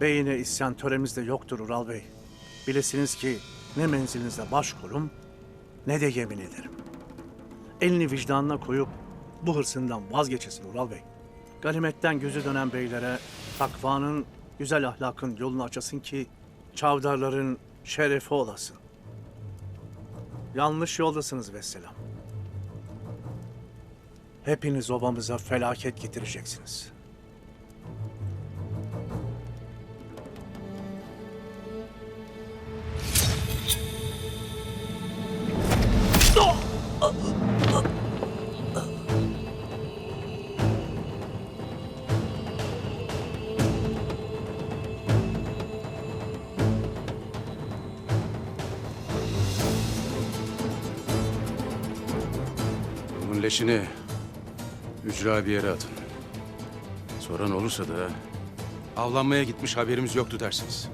Beyine isyan töremizde yoktur Ural Bey. Bilesiniz ki ne menzilinizde başkurum ne de yemin ederim. Elini vicdanına koyup bu hırsından vazgeçesin Ural Bey. Ganimetten gözü dönen beylere takvanın, güzel ahlakın yolunu açasın ki çavdarların şerefi olasın. Yanlış yoldasınız vesselam. Hepiniz obamıza felaket getireceksiniz. Bunun leşini ücra bir yere atın. Soran olursa da avlanmaya gitmiş haberimiz yoktu dersiniz.